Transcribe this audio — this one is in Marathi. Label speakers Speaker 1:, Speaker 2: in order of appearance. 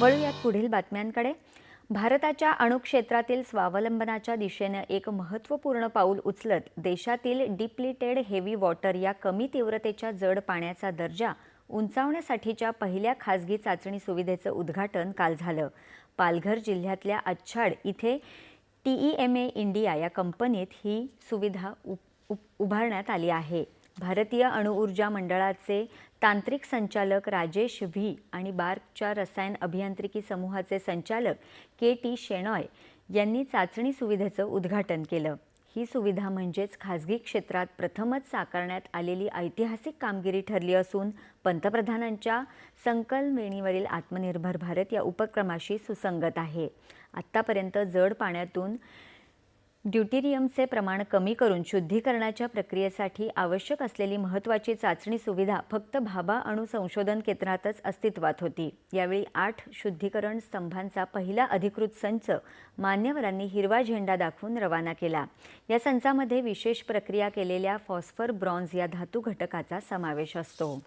Speaker 1: वळूयात पुढील बातम्यांकडे. भारताच्या अणुक्षेत्रातील स्वावलंबनाच्या दिशेनं एक महत्त्वपूर्ण पाऊल उचलत देशातील डिप्लिटेड हेवी वॉटर या कमी तीव्रतेच्या जड पाण्याचा दर्जा उंचावण्यासाठीच्या पहिल्या खासगी चाचणी सुविधेचं उद्घाटन काल झालं. पालघर जिल्ह्यातल्या अच्छाड इथे टीईएमए इंडिया या कंपनीत ही सुविधा उ उभारण्यात आली आहे. भारतीय अणुऊर्जा मंडळाचे तांत्रिक संचालक राजेश व्ही आणि बार्कच्या रसायन अभियांत्रिकी समूहाचे संचालक के टी शेणॉय यांनी चाचणी सुविधेचं उद्घाटन केलं. ही सुविधा म्हणजेच खासगी क्षेत्रात प्रथमच साकारण्यात आलेली ऐतिहासिक कामगिरी ठरली असून पंतप्रधानांच्या संकल्पनेवरील आत्मनिर्भर भारत या उपक्रमाशी सुसंगत आहे. आत्तापर्यंत जड पाण्यातून ड्युटेरियमचे प्रमाण कमी करून शुद्धीकरणाच्या प्रक्रियेसाठी आवश्यक असलेली महत्त्वाची चाचणी सुविधा फक्त भाभा अणु संशोधन केंद्रातच अस्तित्वात होती. यावेळी आठ शुद्धीकरण स्तंभांचा पहिला अधिकृत संच मान्यवरांनी हिरवा झेंडा दाखवून रवाना केला. या संचामध्ये विशेष प्रक्रिया केलेल्या फॉस्फर ब्रॉन्झ या धातू घटकाचा समावेश असतो.